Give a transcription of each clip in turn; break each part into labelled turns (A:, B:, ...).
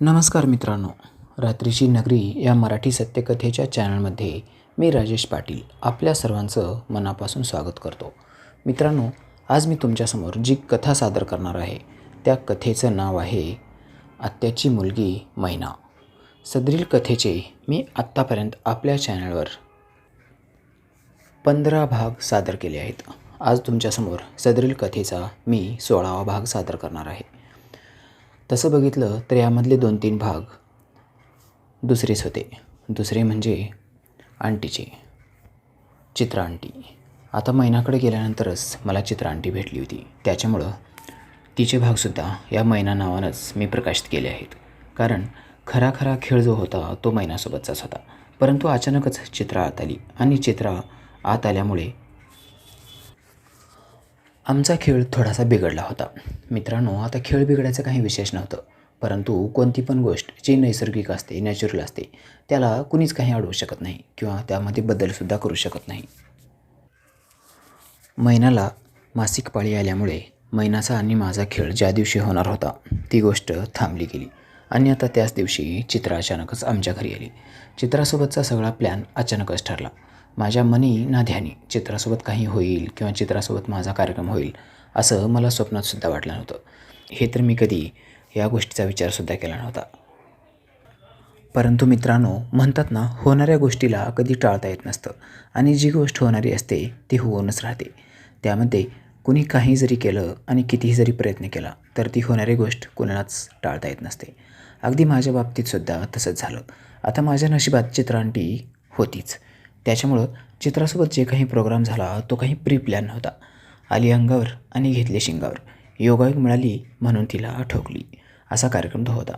A: नमस्कार मित्रांनो. रात्रीची नगरी या मराठी सत्यकथेच्या चॅनलमध्ये मी राजेश पाटील आपल्या सर्वांचं मनापासून स्वागत करतो. मित्रांनो आज मी तुमच्यासमोर जी कथा सादर करणार आहे त्या कथेचं नाव आहे आत्याची मुलगी मैना. सदरील कथेचे मी आत्तापर्यंत आपल्या चॅनलवर पंधरा भाग सादर केले आहेत. आज तुमच्यासमोर सदरील कथेचा मी सोळावा भाग सादर करणार आहे. तसं बघितलं तर यामधले दोन तीन भाग दुसरेच होते. दुसरे म्हणजे आंटीचे. चित्रा आंटी. आता मैनाकडे गेल्यानंतरच मला चित्रा आंटी भेटली होती. त्याच्यामुळं तिचे भागसुद्धा या मैना नावानंच मी प्रकाशित केले आहेत. कारण खरा खरा खेळ जो होता तो मैनासोबतचाच होता. परंतु अचानकच चित्रा आत आली आणि चित्रा आत आल्यामुळे आमचा खेळ थोडासा बिघडला होता. मित्रांनो आता खेळ बिघडायचं काही विशेष नव्हतं. परंतु कोणती पण गोष्ट जी नैसर्गिक असते नॅचरल असते त्याला कुणीच काही अडवू शकत नाही किंवा त्यामध्ये बदलसुद्धा करू शकत नाही. मैनाला मासिक पाळी आल्यामुळे मैनाचा आणि माझा खेळ ज्या दिवशी होणार होता ती गोष्ट थांबली गेली. आणि आता त्याच दिवशी चित्रा अचानकच आमच्या घरी आली. चित्रासोबतचा सगळा प्लॅन अचानकच ठरला. माझ्या मनी ना ध्यानी. चित्रासोबत काही होईल किंवा चित्रासोबत माझा कार्यक्रम होईल असं मला स्वप्नातसुद्धा वाटलं नव्हतं. हे तर मी कधी या गोष्टीचा विचारसुद्धा केला नव्हता. परंतु मित्रांनो म्हणतात ना होणाऱ्या गोष्टीला कधी टाळता येत नसतं आणि जी गोष्ट होणारी असते ती होऊनच राहते. त्यामध्ये कुणी काही जरी केलं आणि कितीही जरी प्रयत्न केला तर ती होणारी गोष्ट कुणालाच टाळता येत नसते. अगदी माझ्या बाबतीतसुद्धा तसंच झालं. आता माझ्या नशिबात चित्रांटी होतीच. त्याच्यामुळं चित्रासोबत जे काही प्रोग्राम झाला तो काही प्री प्लॅन नव्हता. आली अंगावर आणि घेतले शिंगावर. योगायोग मिळाली म्हणून तिला ठोकली असा कार्यक्रम तो होता.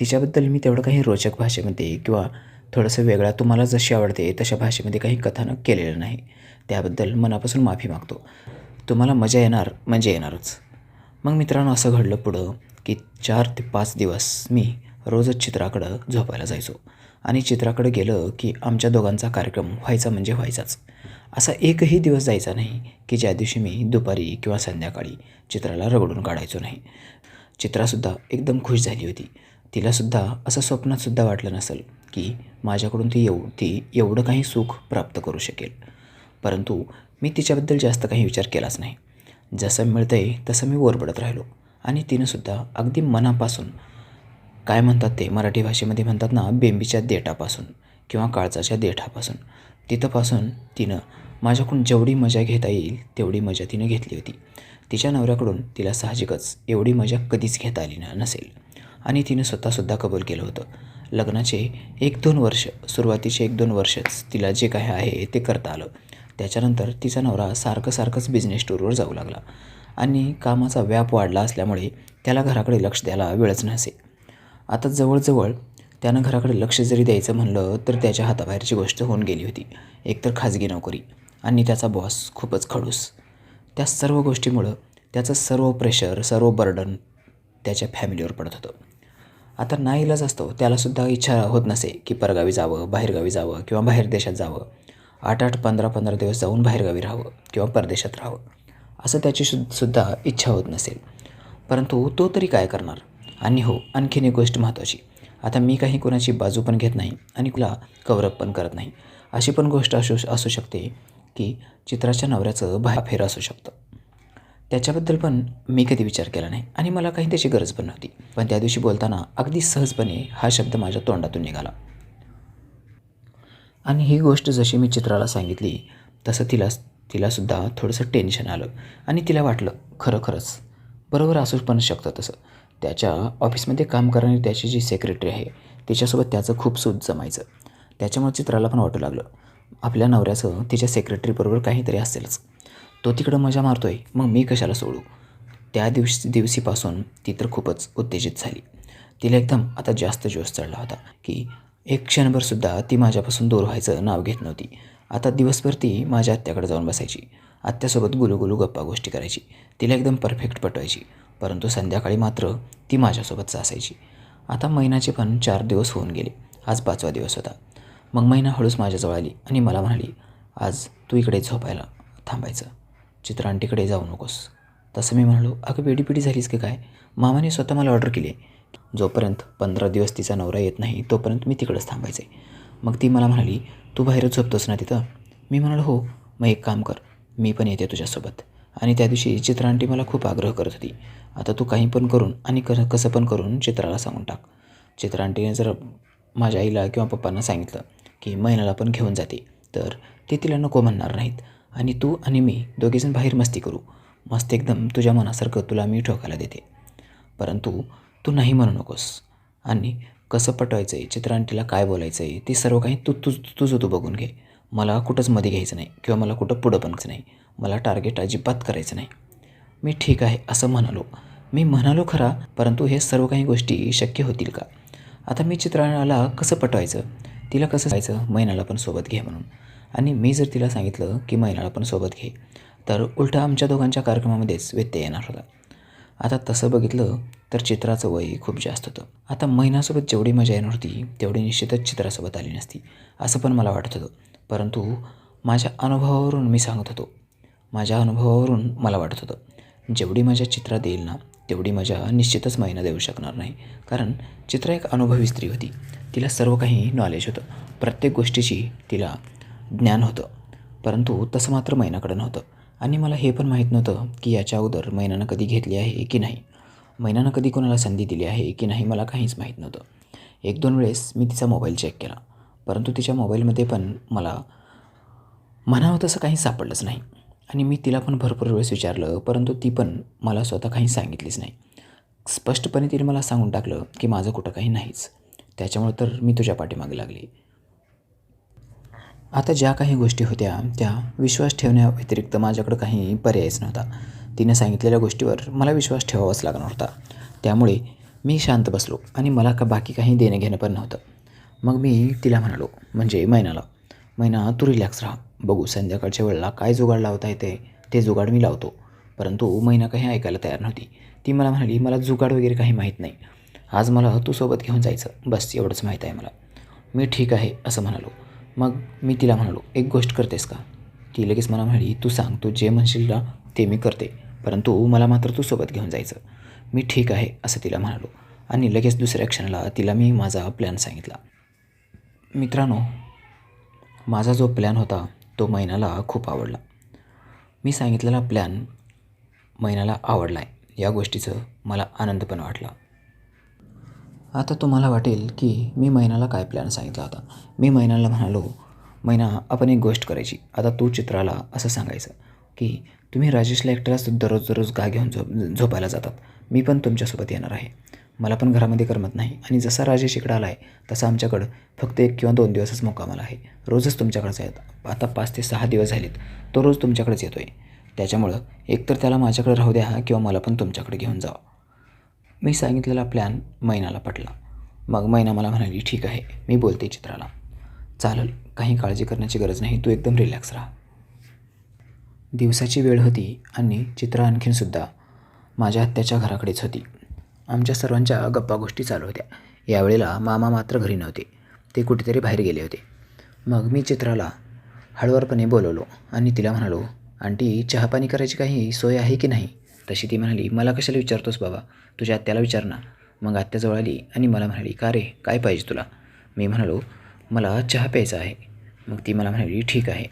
A: तिच्याबद्दल मी तेवढं काही रोचक भाषेमध्ये किंवा थोडंसं वेगळा तुम्हाला जशी आवडते तशा भाषेमध्ये काही कथानक केलेलं नाही. त्याबद्दल मनापासून माफी मागतो. तुम्हाला मजा येणार म्हणजे येणारच. मग मित्रांनो असं घडलं पुढं की चार ते पाच दिवस मी रोजच चित्राकडं झोपायला जायचो. आणि चित्राकडे गेलं की आमच्या दोघांचा कार्यक्रम व्हायचा म्हणजे व्हायचाच. असा एकही दिवस जायचा नाही की ज्या दिवशी मी दुपारी किंवा संध्याकाळी चित्राला रगडून काढायचो नाही. चित्रासुद्धा एकदम खुश झाली होती. तिलासुद्धा असं स्वप्नातसुद्धा वाटलं नसेल की माझ्याकडून ती एव ती एवढं काही सुख प्राप्त करू शकेल. परंतु मी तिच्याबद्दल जास्त काही विचार केलाच नाही. जसं मिळतं आहे तसं मी ओरबडत राहिलो आणि तिनंसुद्धा अगदी मनापासून काय म्हणतात ते? मराठी भाषेमध्ये म्हणतात ना बेंबीच्या देठापासून किंवा काळजाच्या देठापासून. तिथंपासून तिनं माझ्याकडून जेवढी मजा घेता येईल तेवढी मजा तिनं घेतली होती. तिच्या नवऱ्याकडून तिला साहजिकच एवढी मजा कधीच घेता आली ना नसेल. आणि तिनं स्वतःसुद्धा कबूल केलं होतं. लग्नाचे एक दोन वर्ष सुरुवातीचे एक दोन वर्षच तिला जे काही आहे ते करता आलं. त्याच्यानंतर तिचा नवरा सारखं सारखंच बिझनेस टूरवर जाऊ लागला. आणि कामाचा व्याप वाढला असल्यामुळे त्याला घराकडे लक्ष द्यायला वेळच नसे. आता जवळजवळ त्यानं घराकडे लक्ष जरी द्यायचं म्हणलं तर त्याच्या हाताबाहेरची गोष्ट होऊन गेली होती. एकतर खाजगी नोकरी आणि त्याचा बॉस खूपच खडूस. त्या सर्व गोष्टीमुळं त्याचं सर्व प्रेशर सर्व बर्डन त्याच्या फॅमिलीवर पडत होतं. आता नाईलाज असतो त्यालासुद्धा इच्छा होत नसे की परगावी जावं बाहेरगावी जावं किंवा बाहेर देशात जावं. आठ आठ पंधरा पंधरा दिवस जाऊन बाहेरगावी राहावं किंवा परदेशात राहावं. असं त्याची सुद्धा इच्छा होत नसेल. परंतु तो तरी काय करणार? आणि हो आणखीन एक गोष्ट महत्त्वाची. आता मी काही कोणाची बाजू पण घेत नाही आणि कुला कवरअप पण करत नाही. अशी पण गोष्ट असू असू शकते की चित्राच्या नवऱ्याचं बाहेर असू शकतं. त्याच्याबद्दल पण मी कधी विचार केला नाही आणि मला काही त्याची गरज पण नव्हती. पण त्या दिवशी बोलताना अगदी सहजपणे हा शब्द माझ्या तोंडातून निघाला. आणि ही गोष्ट जशी मी चित्राला सांगितली तसं तिला तिलासुद्धा थोडंसं टेन्शन आलं आणि तिला वाटलं खरं खरंच बरोबर असू पण शकतं तसं. त्याच्या ऑफिसमध्ये काम करणारी त्याची जी सेक्रेटरी आहे तिच्यासोबत त्याचं खूप सूत जमायचं. त्याच्यामुळे चित्राला पण वाटू लागलं. आपल्या नवऱ्याचं तिच्या सेक्रेटरीबरोबर काहीतरी असेलच. तो तिकडं मजा मारतो आहे मग मी कशाला सोडू? त्या दिवशी दिवशीपासून ती तर खूपच उत्तेजित झाली. तिला एकदम आता जास्त जोश चढला होता की एक क्षणभरसुद्धा ती माझ्यापासून दूर व्हायचं नाव घेत नव्हती. आता दिवसभर ती माझ्या आत्याकडे जाऊन बसायची. आत्यासोबत गुलूगुलू गप्पा गोष्टी करायची. तिला एकदम परफेक्ट पटवायची. परंतु संध्याकाळी मात्र ती माझ्यासोबतच असायची आता महिन्याचे पण चार दिवस होऊन गेले. आज पाचवा दिवस होता. मग महिना हळूच माझ्याजवळ आली आणि मला म्हणाली आज तू इकडे झोपायला थांबायचं. चित्रांटीकडे जाऊ नकोस. तसं मी म्हणालो अगं पिढी झालीस की काय? मामाने स्वतः मला ऑर्डर केली जोपर्यंत पंधरा दिवस तिचा नवरा येत नाही तोपर्यंत मी तिकडंच थांबायचं. आहे मग ती मला म्हणाली तू बाहेरच झोपतोस ना तिथं? मी म्हणालो हो. मग एक काम कर. मी पण येते तुझ्यासोबत. आणि त्या दिवशी चित्रांटी मला खूप आग्रह करत होती. आता तू काही पण करून आणि क कसं पण करून चित्राला सांगून टाक. चित्रा आंटीने जर माझ्या आईला किंवा पप्पांना सांगितलं की महिन्याला पण घेऊन जाते तर ते तिला नको म्हणणार नाहीत. आणि तू आणि मी दोघेजण बाहेर मस्ती करू. मस्त एकदम तुझ्या मनासारखं तुला मी ठोकायला देते. परंतु तू नाही म्हणू नकोस. आणि कसं पटवायचं आहे चित्रांटीला काय बोलायचं आहे ते सर्व काही तू तुझ तुझं तू बघून घे. मला कुठंच मध्ये घ्यायचं नाही किंवा मला कुठं पुढं पणच नाही. मला टार्गेट अजिबात करायचं नाही. मी ठीक आहे असं म्हणालो. मी म्हणालो खरा परंतु हे सर्व काही गोष्टी शक्य होतील का? आता मी चित्राला कसं पटवायचं? तिला कसं जायचं मैनाला पण सोबत घे म्हणून. आणि मी जर तिला सांगितलं की मैनाला पण सोबत घे तर उलटा आमच्या दोघांच्या कार्यक्रमामध्येच व्यत्यय येणार होता. आता तसं बघितलं तर चित्राचं वय खूप जास्त होतं. आता महिनासोबत जेवढी मजा येणार होती तेवढी निश्चितच चित्रासोबत आली नसती असं पण मला वाटत होतं. परंतु माझ्या अनुभवावरून मी सांगत होतो. माझ्या अनुभवावरून मला वाटत होतं. जेवढी मजा चित्रात देईल ना तेवढी मजा निश्चितच महिना देऊ शकणार नाही. कारण चित्रा एक अनुभवी स्त्री होती. तिला सर्व काही नॉलेज होतं. प्रत्येक गोष्टीची तिला ज्ञान होतं. परंतु तसं मात्र मैनाकडं नव्हतं. आणि मला हे पण माहीत नव्हतं की याच्या अगोदर मैनानं कधी घेतली आहे की नाही. मैनानं कधी कोणाला संधी दिली आहे की नाही मला काहीच माहीत नव्हतं. एक दोन वेळेस मी तिचा मोबाईल चेक केला. परंतु तिच्या मोबाईलमध्ये पण मला म्हणावं तसं काही सापडलंच नाही. आणि मी तिला पण भरपूर वेळेस विचारलं परंतु ती पण मला स्वतः काही सांगितलीच नाही. स्पष्टपणे तिने मला सांगून टाकलं की माझं कुठं काही नाहीच. त्याच्यामुळं तर मी तुझ्या पाठीमागे लागली. आता ज्या काही गोष्टी होत्या त्या विश्वास ठेवण्याव्यतिरिक्त माझ्याकडं काही पर्यायच नव्हता. तिने सांगितलेल्या गोष्टीवर मला विश्वास ठेवावाच लागणार होता. त्यामुळे मी शांत बसलो आणि मला का बाकी काही देणं घेणं पण नव्हतं. मग मी तिला म्हणालो म्हणजे मैनाला. मैना तू रिलॅक्स राहा. बघू संध्याकाळच्या वेळेला काय जुगाड लावता येते ते जुगाड मी लावतो. परंतु मैना काही ऐकायला तयार नव्हती. ती मला म्हणाली मला जुगाड वगैरे काही माहीत नाही. आज मला तू सोबत घेऊन जायचं. बस एवढंच माहीत आहे मला. मी ठीक आहे असं म्हणालो. मग मी तिला म्हणालो एक गोष्ट करतेस का? ती लगेच मला म्हणाली तू सांग तू जे म्हणशील ना ते मी करते. परंतु मला मात्र तू सोबत घेऊन जायचं. मी ठीक आहे असं तिला म्हणालो. आणि लगेच दुसऱ्या क्षणाला तिला मी माझा प्लॅन सांगितला. मित्रांनो माझा जो प्लॅन होता तो मैनाला खूप आवडला. मी सांगितलेला प्लॅन मैनाला आवडला आहे या गोष्टीचं मला आनंद पण वाटला. आता तुम्हाला वाटेल की मी मैनाला काय प्लॅन सांगितला होता? मी मैनाला म्हणालो मैना आपण एक गोष्ट करायची. आता तू चित्राला असं सांगायचं की तुम्ही राजेशला एकट्यालाच दररोज दररोज गा घेऊन झोप झोपायला जातात. मी पण तुमच्यासोबत येणार आहे. मला पण घरामध्ये करमत नाही. आणि जसा राजेश इकडं आला आहे तसा आमच्याकडं फक्त एक किंवा दोन दिवसच मुक्कामाला आहे. रोजच तुमच्याकडेच आहेत. आता पाच ते सहा दिवस झालेत. तो रोज तुमच्याकडेच येतो आहे त्याच्यामुळं एकतर त्याला माझ्याकडे राहू द्या किंवा मला पण तुमच्याकडे घेऊन जावा. मी सांगितलेला प्लॅन मैनाला पटला. मग मैना मला म्हणाली ठीक आहे मी बोलते चित्राला. चालेल काही काळजी करण्याची गरज नाही. तू एकदम रिलॅक्स राहा. दिवसाची वेळ होती आणि चित्रा आणखीनसुद्धा माझ्या आत्याच्या घराकडेच होती. आमच्या सर्वांच्या गप्पा गोष्टी चालू होत्या. यावेळेला मामा मात्र घरी नव्हते. ते कुठेतरी बाहेर गेले होते. मग मी चित्राला हळूवारपणे बोलवलो आणि तिला म्हणालो आंटी चहापाणी करायची काही सोय आहे की नाही? तशी ती म्हणाली मला कशाला विचारतोस बाबा? तुझ्या आत्याला विचार ना. मग आत्याजवळ आली आणि मला म्हणाली का रे? काय पाहिजे तुला? मी म्हणालो मला चहा प्यायचा आहे. मग ती मला म्हणाली ठीक आहे.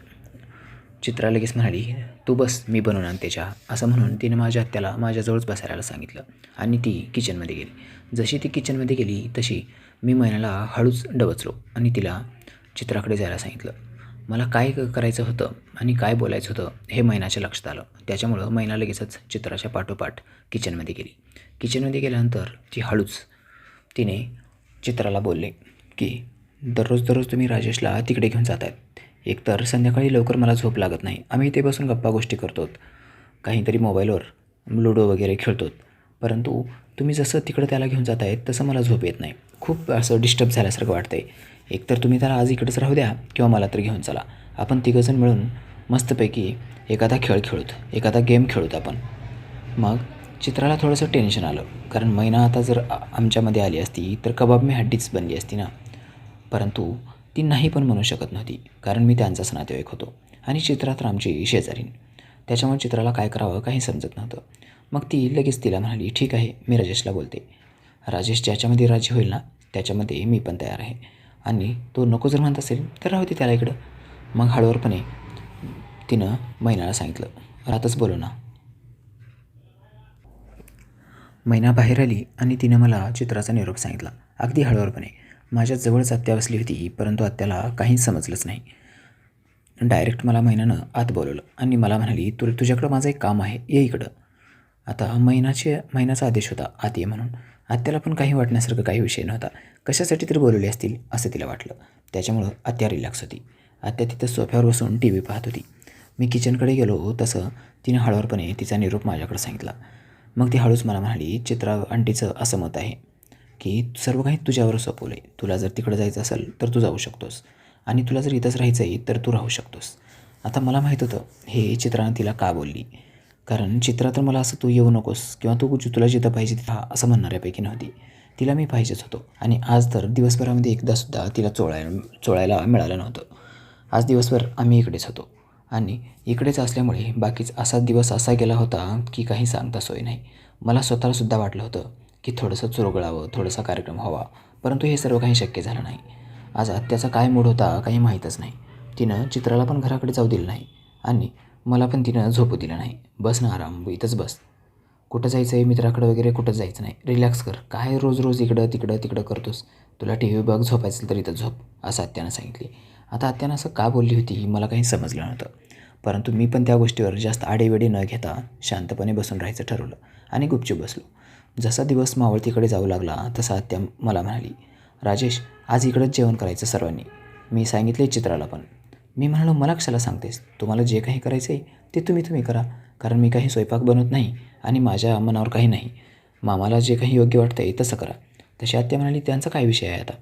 A: चित्रा लगेच म्हणाली तू बस मी बनवून आणते चहा. असं म्हणून तिने माझ्या आत्याला माझ्याजवळच बसायला सांगितलं आणि ती किचनमध्ये गेली. जशी ती किचनमध्ये गेली तशी मी मैनाला हळूच डवचलो आणि तिला चित्राकडे जायला सांगितलं. मला काय क- करायचं होतं आणि काय बोलायचं होतं हे मैनाच्या लक्षात आलं. त्याच्यामुळं मैना लगेचच चित्राच्या पाठोपाठ किचनमध्ये गेली. किचनमध्ये गेल्यानंतर ती हळूच तिने चित्राला बोलले की दररोज दररोज तुम्ही राजेशला तिकडे घेऊन जात आहेत एकतर संध्याकाळी लवकर मला झोप लागत नाही. आम्ही इथे बसून गप्पा गोष्टी करतो काहीतरी मोबाईलवर लुडो वगैरे खेळतो परंतु तुम्ही जसं तिकडं त्याला घेऊन जात आहेत तसं मला झोप येत नाही. खूप असं डिस्टर्ब झाल्यासारखं वाटतं आहे एकतर तुम्ही त्याला आज इकडेच राहू द्या किंवा मला तर घेऊन चला. आपण तिघंजण मिळून मस्तपैकी एखादा खेळ खेळूत एखादा गेम खेळूत आपण. मग चित्राला थोडंसं टेन्शन आलं. कारण मैना आता जर आमच्यामध्ये आली असती तर कबाब मी हड्डीच बनली असती ना. परंतु ती नाही पण म्हणू शकत नव्हती कारण मी त्यांचाच नातेवाईक होतो आणि चित्रा तर आमची शेजारीन त्याच्यामुळे चित्राला काय करावं काही समजत नव्हतं. मग ती लगेच तिला म्हणाली ठीक आहे मी राजेशला बोलते. राजेश ज्याच्यामध्ये राजी होईल ना त्याच्यामध्ये मी पण तयार आहे. आणि तो नको जर म्हणत असेल तर राहू दे त्याला इकडं. मग हळूवारपणे तिनं मैनाला सांगितलं रातच बोलू ना. मैना बाहेर आली आणि तिनं मला चित्राचा निरोप सांगितला. अगदी हळूवारपणे. माझ्या जवळच आत्या बसली होती परंतु आत्याला काहीच समजलंच नाही. डायरेक्ट मला मैनानं आत बोलवलं आणि मला म्हणाली तु तुझ्याकडं माझं एक काम आहे ये इकडं. आता महिनाचे महिन्याचा आदेश होता आत ये म्हणून. आत्याला पण काही वाटण्यासारखं काही विषय नव्हता. कशासाठी तरी बोलवले असतील? असं तिला वाटलं. त्याच्यामुळं आत्या रिलॅक्स होती. आत्या तिथं सोफ्यावर बसून टी व्ही पाहत होती. मी किचनकडे गेलो तसं तिने हळूवारपणे तिचा निरोप माझ्याकडे सांगितला. मग ती हळूच मला म्हणाली चित्रा आंटीचं असं मत आहे. की सर्व काही तुझ्यावर सोपवलं आहे तुला जर तिकडं जायचं असेल तर तू जाऊ शकतोस. आणि तुला जर इथंच राहायचं आहे तर तू राहू शकतोस. आता मला माहीत होतं हे चित्रानं तिला का बोलली? कारण चित्रा तर मला असं तू येऊ नकोस किंवा तू तुला जिथं पाहिजे तिथं असं म्हणणाऱ्यापैकी नव्हती. तिला मी पाहिजेच होतो. आणि आज तर दिवसभरामध्ये एकदासुद्धा तिला चोळाय चोळायला मिळालं नव्हतं. आज दिवसभर आम्ही इकडेच होतो. आणि इकडेच असल्यामुळे बाकीच असा दिवस असा गेला होता की काही सांगता सोय नाही. मला स्वतःलासुद्धा वाटलं होतं की थोडंसं चुरगळावं थोडासा कार्यक्रम व्हावा. परंतु हे सर्व काही शक्य झालं नाही. आज आत्याचा काय मूड होता काही माहीतच नाही. तिनं चित्राला पण घराकडे जाऊ दिलं नाही आणि मला पण तिनं झोपू दिलं नाही. बस ना आराम इथंच बस. कुठं जायचं आहे मित्राकडं वगैरे कुठं जायचं नाही. रिलॅक्स कर. काय रोज रोज इकडं तिकडं तिकडं करतोस? तुला टी व्ही बघ झोपायचं तर इथं झोप असं आत्यानं सांगितली. आता आत्यानं असं का बोलली होती मला काही समजलं नव्हतं. परंतु मी पण त्या गोष्टीवर जास्त आडेवेडी न घेता शांतपणे बसून राहायचं ठरवलं आणि गुपचूप बसलो. जसा दिवस मावळतीकडे जाऊ लागला तसा त्या मला म्हणाली राजेश आज इकडंच जेवण करायचं सर्वांनी. मी सांगितले चित्राला पण. मी म्हणालो मला कशाला सांगतेस? तुम्हाला जे काही करायचं आहे ते तुम्ही तुम्ही करा. कारण मी काही स्वयंपाक बनवत नाही आणि माझ्या मनावर काही नाही. मामाला जे काही योग्य वाटतं आहे तसं करा. तशी आत्या म्हणाली त्यांचा काय विषय आहे आता?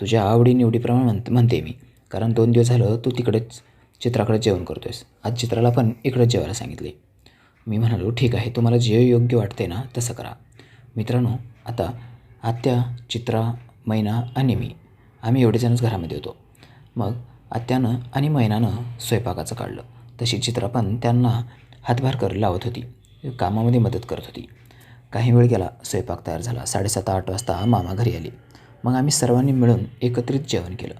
A: तुझ्या आवडीनिवडीप्रमाणे म्हण म्हणते म्हणते मी. कारण दोन दिवस झालं तू तिकडेच चित्राकडे जेवण करतो आहेस आज चित्राला पण इकडंच जेवायला सांगितले. मी म्हणालो ठीक आहे तुम्हाला जे योग्य वाटते ना तसं करा. मित्रांनो आता आत्या चित्रा मैना आणि मी आम्ही एवढेजणच घरामध्ये होतो. मग आत्यानं आणि मैनानं स्वयंपाकाचं काढलं. तशी चित्रा पण त्यांना हातभार कर लावत होती. कामामध्ये मदत करत होती. काही वेळ गेला स्वयंपाक तयार झाला. साडेसात आठ वाजता मामा घरी आले. मग आम्ही सर्वांनी मिळून एकत्रित जेवण केलं.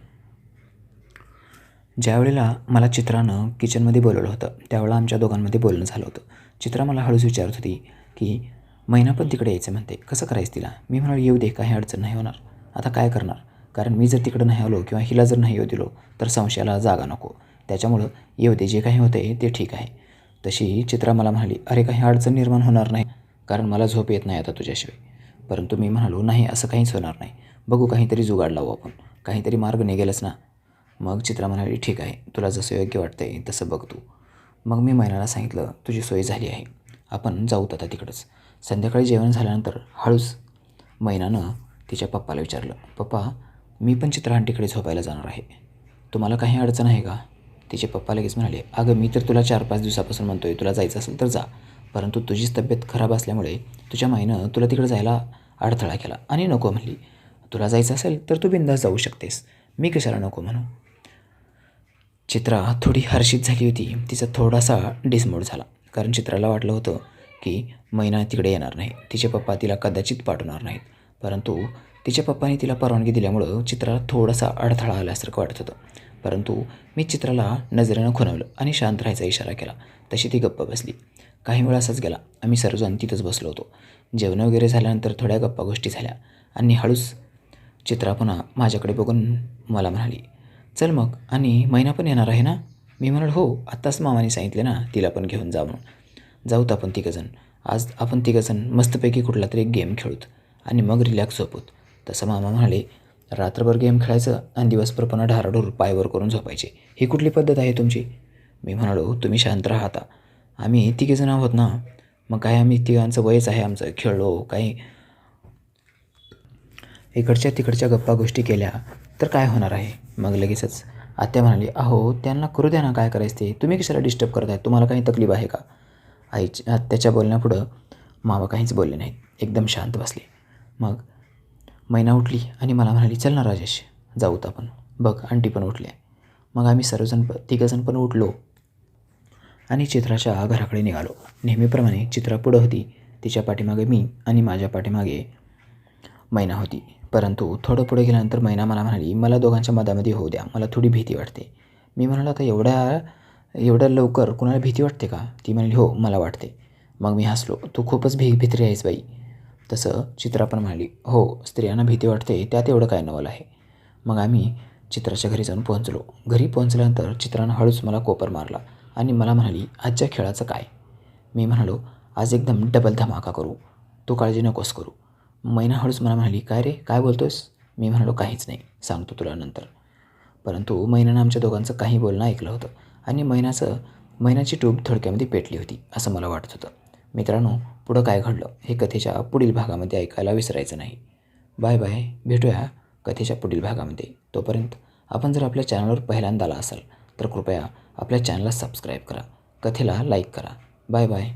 A: ज्यावेळेला मला चित्रानं किचनमध्ये बोलवलं होतं त्यावेळेला आमच्या दोघांमध्ये बोलणं झालं होतं. चित्रा मला हळूच विचारत होती की महिना पण तिकडे यायचं म्हणते. कसं करायचं तिला? मी म्हणाल येऊ दे काही अडचण नाही होणार. आता काय करणार? कारण मी जर तिकडं नाही आलो किंवा हिला जर नाही येऊ दिलो तर संशयाला जागा नको. त्याच्यामुळं येऊ दे जे काही होते ते ठीक आहे. तशी चित्रा मला म्हणाली अरे काही अडचण निर्माण होणार नाही. कारण मला झोप येत नाही आता तुझ्याशिवाय. परंतु मी म्हणालो नाही असं काहीच होणार नाही. बघू काहीतरी जुगाड लावू आपण. काहीतरी मार्ग निघेलच ना. मग चित्रा म्हणाली ठीक आहे. तुला जसं योग्य वाटतंय तसं बघ तू. मग मी महिन्याला सांगितलं तुझी सोय झाली आहे. आपण जाऊत आता तिकडंच. संध्याकाळी जेवण झाल्यानंतर हळूच मैनानं तिच्या पप्पाला विचारलं पप्पा मी पण चित्रांटीकडे झोपायला जाणार आहे. तुम्हाला काही अडचण आहे का? तिचे पप्पा लगेच म्हणाले अगं मी तर तुला चार पाच दिवसापासून म्हणतोय तुला जायचं असेल तर जा. परंतु तुझीच तब्येत खराब असल्यामुळे तुझ्या माईनं तुला तिकडे जायला अडथळा केला. आणि नको म्हणली तुला जायचं असेल तर तू बिंदास जाऊ शकतेस. मी कशाला नको म्हणू. चित्रा थोडी हर्षित झाली होती. तिचा थोडासा डिसमोड झाला. कारण चित्राला वाटलं होतं की मैना तिकडे येणार नाही. तिचे पप्पा तिला कदाचित पाठवणार नाहीत. परंतु तिच्या पप्पाने तिला परवानगी दिल्यामुळं चित्राला थोडासा अडथळा आल्यासारखं वाटत होतं. परंतु मी चित्राला नजरेनं खुनवलं आणि शांत राहायचा इशारा केला. तशी ती गप्प बसली. काही वेळ असाच गेला. आम्ही सर्वजण तिथंच बसलो होतो. जेवण वगैरे झाल्यानंतर थोड्या गप्पा गोष्टी झाल्या. आणि हळूच चित्रा पुन्हा माझ्याकडे बघून मला म्हणाली चल मग. आणि महिना पण येणार आहे ना? मी म्हणाल हो. आत्ताच मामाने सांगितले ना तिला पण घेऊन जा म्हणून. जाऊत आपण तिघंजण. आज आपण तिघंजण मस्तपैकी कुठला तरी एक गेम खेळूत आणि मग रिलॅक्स झोपूत. तसं मामा म्हणाले रात्रभर गेम खेळायचं आणि दिवसभर पुन्हा ढाराढोर पायवर करून झोपायचे. ही कुठली पद्धत आहे तुमची? मी म्हणालो तुम्ही शांत राहता आम्ही तिघेजण आहोत ना? मग काय आम्ही तिघांचं वयच आहे आमचं? खेळलो काही इकडच्या तिकडच्या गप्पा गोष्टी केल्या तर काय होणार आहे? मग लगेचच आत्या म्हणाली अहो त्यांना करू द्या ना काय करायचं ते? तुम्ही कशाला डिस्टर्ब करत आहे तुम्हाला काही तकलीफ आहे का? आईच्या आत्याच्या बोलण्यापुढं मामा काहीच बोलले नाहीत. एकदम शांत बसले. मग मैना उठली आणि मला म्हणाली चल ना राजेश जाऊत आपण. बघ आंटी पण उठली मग आम्ही सर्वजण प तिघंजण पण उठलो आणि चित्राच्या घराकडे निघालो. नेहमीप्रमाणे चित्रा पुढं होती. तिच्या पाठीमागे मी आणि माझ्या पाठीमागे मैना होती. परंतु थोडं पुढे गेल्यानंतर मैना मला म्हणाली मला दोघांच्या मधामध्ये होऊ द्या. मला थोडी भीती वाटते. मी म्हणालो आता एवढ्या एवढ्या लवकर कुणाला भीती वाटते का? ती म्हणाली हो मला वाटते. मग मी हसलो. तू खूपच भी भित्री आहेस बाई. तसं चित्रा पण म्हणाली हो स्त्रियांना भीती वाटते त्यात एवढं काय नवल आहे? मग आम्ही चित्राच्या घरी जाऊन पोहोचलो. घरी पोहोचल्यानंतर चित्रानं हळूच मला कोपर मारला आणि मला म्हणाली आजच्या खेळाचं काय? मी म्हणालो आज एकदम डबल धमाका करू. तू काळजी नकोस करू. मैना हळूच मला म्हणाली काय रे काय बोलतोस मी म्हणालो काहीच नाही. सांगतो तुला नंतर. परंतु मैनानं आमच्या दोघांचं काही बोलणं ऐकलं होतं. आणि मैनाचं मैनाची ट्यूब थोडक्यामध्ये पेटली होती असं मला वाटत होतं. मित्रांनो पुढं काय घडलं हे कथेच्या पुढील भागामध्ये ऐकायला विसरायचं नाही. बाय बाय भेटूया कथेच्या पुढील भागामध्ये. तोपर्यंत आपण जर आपल्या चॅनलवर पहिल्यांदा आला असाल तर कृपया आपल्या चॅनलला सबस्क्राईब करा कथेला लाईक करा. Bye bye.